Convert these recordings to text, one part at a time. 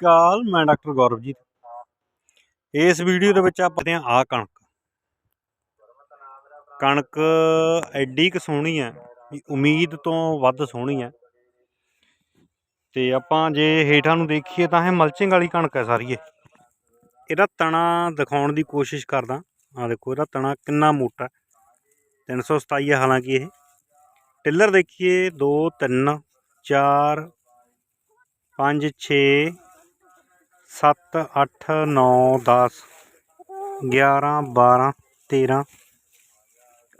ਅਕਾਲ ਮੈਂ ਡਾਕਟਰ ਗੌਰਵਜੀਤ। ਇਸ ਵੀਡੀਓ ਦੇ ਵਿੱਚ ਆਪਾਂ ਦੇਖਦੇ ਹਾਂ ਆ ਕਣਕ। ਕਣਕ ਐਡੀ ਕੁ ਸੋਹਣੀ ਹੈ ਵੀ ਉਮੀਦ ਤੋਂ ਵੱਧ ਸੋਹਣੀ ਹੈ। ਤੇ ਆਪਾਂ ਜੇ ਹੇਠਾਂ ਨੂੰ ਦੇਖੀਏ ਤਾਂ ਇਹ ਮਲਚਿੰਗ ਵਾਲੀ ਕਣਕ ਹੈ ਸਾਰੀ ਇਹ। ਇਹਦਾ ਤਣਾ ਦਿਖਾਉਣ ਦੀ ਕੋਸ਼ਿਸ਼ ਕਰਦਾ। ਆ ਦੇਖੋ, ਇਹਦਾ ਤਣਾ ਕਿੰਨਾ ਮੋਟਾ ਹੈ। 327 ਹੈ ਹਾਲਾਂਕਿ ਇਹ। ਟਿੱਲਰ ਦੇਖੀਏ 2 3 4 5 6 7 8 9 10 11 12 13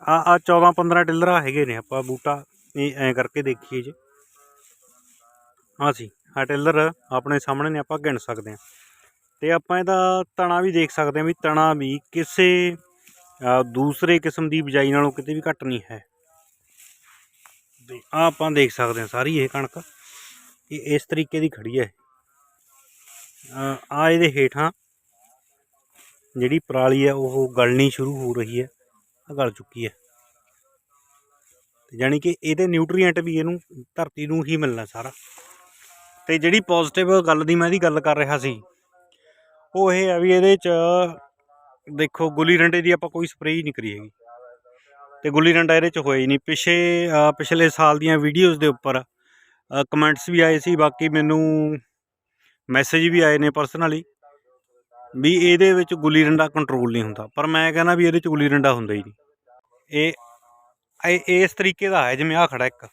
ਆ ਆ 14 15 ਟਿੱਲਰਾਂ ਹੈਗੇ ਨੇ ਆਪਾਂ ਬੂਟਾ। ਇਹ ਐਂ ਕਰਕੇ ਦੇਖੀਏ ਜੀ। ਆ ਸੀ ਆ ਟਿੱਲਰ ਆਪਣੇ ਸਾਹਮਣੇ ਨੇ, ਆਪਾਂ ਗਿਣ ਸਕਦੇ ਹਾਂ। ਤੇ ਆਪਾਂ ਇਹਦਾ ਤਣਾ ਵੀ ਦੇਖ ਸਕਦੇ ਹਾਂ ਵੀ ਤਣਾ ਵੀ ਕਿਸੇ ਦੂਸਰੇ ਕਿਸਮ ਦੀ ਬਿਜਾਈ ਨਾਲੋਂ ਕਿਤੇ ਵੀ ਘੱਟ ਨਹੀਂ ਹੈ। ਤੇ ਆ ਆਪਾਂ ਦੇਖ ਸਕਦੇ ਹਾਂ ਸਾਰੀ ਇਹ ਕਣਕ। ਇਹ ਇਸ ਤਰੀਕੇ ਦੀ ਖੜੀ ਹੈ। ਆ ਇਹਦੇ ਹੇਠਾਂ ਜਿਹੜੀ ਪਰਾਲੀ ਹੈ, ਉਹ ਗਲਣੀ ਸ਼ੁਰੂ ਹੋ ਰਹੀ ਹੈ ਆ ਗਲ ਚੁੱਕੀ ਹੈ। ਤੇ ਯਾਨੀ ਕਿ ਇਹਦੇ ਨਿਊਟ੍ਰੀਐਂਟ ਵੀ ਇਹਨੂੰ ਧਰਤੀ ਨੂੰ ਹੀ ਮਿਲਣਾ ਸਾਰਾ। ਤੇ ਜਿਹੜੀ ਪੋਜ਼ਿਟਿਵ ਗੱਲ ਦੀ ਮੈਂ ਇਹਦੀ ਗੱਲ ਕਰ ਰਿਹਾ ਸੀ, ਉਹ ਇਹ ਹੈ ਵੀ ਇਹਦੇ ਚ ਦੇਖੋ, ਗੁੱਲੀ ਡੰਡੇ ਦੀ ਆਪਾਂ ਕੋਈ ਸਪਰੇਅ ਹੀ ਨਹੀਂ ਕਰੀ ਹੈਗੀ। ਤੇ ਗੁੱਲੀ ਡੰਡਾ ਇਹਦੇ ਚ ਹੋਇਆ ਹੀ ਨਹੀਂ। ਪਿਛੇ ਪਿਛਲੇ ਸਾਲ ਦੀਆਂ ਵੀਡੀਓਜ਼ ਦੇ ਉੱਪਰ ਕਮੈਂਟਸ ਵੀ ਆਏ ਸੀ, ਬਾਕੀ ਮੈਨੂੰ ਮੈਸੇਜ ਵੀ ਆਏ ਨੇ ਪਰਸਨਲੀ ਵੀ ਇਹਦੇ ਵਿੱਚ ਗੁੱਲੀ ਡੰਡਾ ਕੰਟਰੋਲ ਨਹੀਂ ਹੁੰਦਾ। ਪਰ ਮੈਂ ਕਹਿੰਦਾ ਵੀ ਇਹਦੇ ਚ ਗੁੱਲੀ ਡੰਡਾ ਹੁੰਦਾ ਹੀ ਨਹੀਂ। ਇਹ ਇਸ ਤਰੀਕੇ ਦਾ ਹੈ, ਜਿਵੇਂ ਆ ਖੜਾ ਇੱਕ।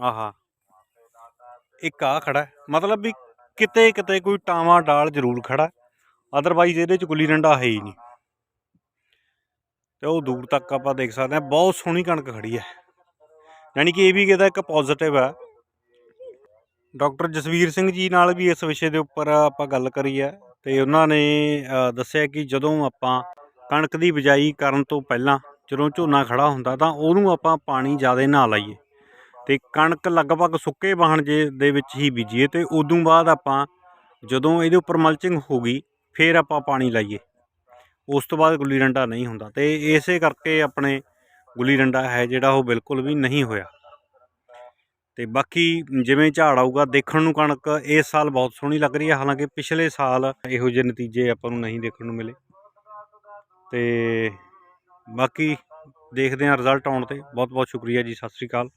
ਆਹਾ। ਇੱਕ ਆ ਖੜਾ ਮਤਲਬ ਵੀ ਕਿਤੇ ਕਿਤੇ ਕੋਈ ਟਾਵਾਂ ਡਾਲ ਜ਼ਰੂਰ ਖੜਾ ਅਦਰਵਾਈਜ਼ ਇਹਦੇ ਚ ਗੁੱਲੀ ਡੰਡਾ ਹੈ ਹੀ ਨਹੀਂ। ਤੇ ਉਹ ਦੂਰ ਤੱਕ ਆਪਾਂ ਦੇਖ ਸਕਦੇ ਹਾਂ। ਬਹੁਤ ਸੋਹਣੀ ਕਣਕ ਖੜੀ ਹੈ। ਯਾਨੀ ਕਿ ਇਹ ਵੀ ਇਹਦਾ ਇੱਕ ਪੋਜ਼ਿਟਿਵ ਹੈ। ਡਾਕਟਰ ਜਸਵੀਰ ਸਿੰਘ ਜੀ ਨਾਲ ਵੀ ਇਸ ਵਿਸ਼ੇ ਦੇ ਉੱਪਰ ਆਪਾਂ ਗੱਲ ਕਰੀ ਹੈ ਤੇ ਉਹਨਾਂ ਨੇ ਦੱਸਿਆ ਕਿ ਜਦੋਂ ਆਪਾਂ ਕਣਕ ਦੀ ਬਿਜਾਈ ਕਰਨ ਤੋਂ ਪਹਿਲਾਂ ਜਦੋਂ ਝੋਨਾ ਖੜਾ ਹੁੰਦਾ ਤਾਂ ਉਹਨੂੰ ਆਪਾਂ ਪਾਣੀ ਜ਼ਿਆਦਾ ਨਾ ਲਾਈਏ ਤੇ ਕਣਕ ਲਗਭਗ ਸੁੱਕੇ ਵਾਹਣ ਜੇ ਦੇ ਵਿੱਚ ਹੀ ਬੀਜੀਏ ਤੇ ਉਦੋਂ ਬਾਅਦ ਆਪਾਂ ਜਦੋਂ ਇਹਦੇ ਉੱਪਰ ਮਲਚਿੰਗ ਹੋ ਗਈ ਫਿਰ ਆਪਾਂ ਪਾਣੀ ਲਾਈਏ। ਉਸ ਤੋਂ ਬਾਅਦ ਗੁੱਲੀ ਡੰਡਾ ਨਹੀਂ ਹੁੰਦਾ ਤੇ ਇਸੇ ਕਰਕੇ ਆਪਣੇ ਗੁੱਲੀ ਡੰਡਾ ਹੈ ਜਿਹੜਾ ਉਹ ਬਿਲਕੁਲ ਵੀ ਨਹੀਂ ਹੋਇਆ। ਤੇ ਬਾਕੀ ਜਿਵੇਂ ਝਾੜ ਆਊਗਾ, ਦੇਖਣ ਨੂੰ ਕਣਕ ਇਸ ਸਾਲ ਬਹੁਤ ਸੋਹਣੀ ਲੱਗ ਰਹੀ ਹੈ। ਹਾਲਾਂਕਿ ਪਿਛਲੇ ਸਾਲ ਇਹੋ ਜਿਹੇ ਨਤੀਜੇ ਆਪਾਂ ਨੂੰ ਨਹੀਂ ਦੇਖਣ ਨੂੰ ਮਿਲੇ। ਤੇ ਬਾਕੀ ਦੇਖਦੇ ਹਾਂ ਰਿਜ਼ਲਟ ਆਉਣ ਤੇ। ਬਹੁਤ ਬਹੁਤ ਸ਼ੁਕਰੀਆ ਜੀ। ਸਤਿ ਸ੍ਰੀ ਅਕਾਲ।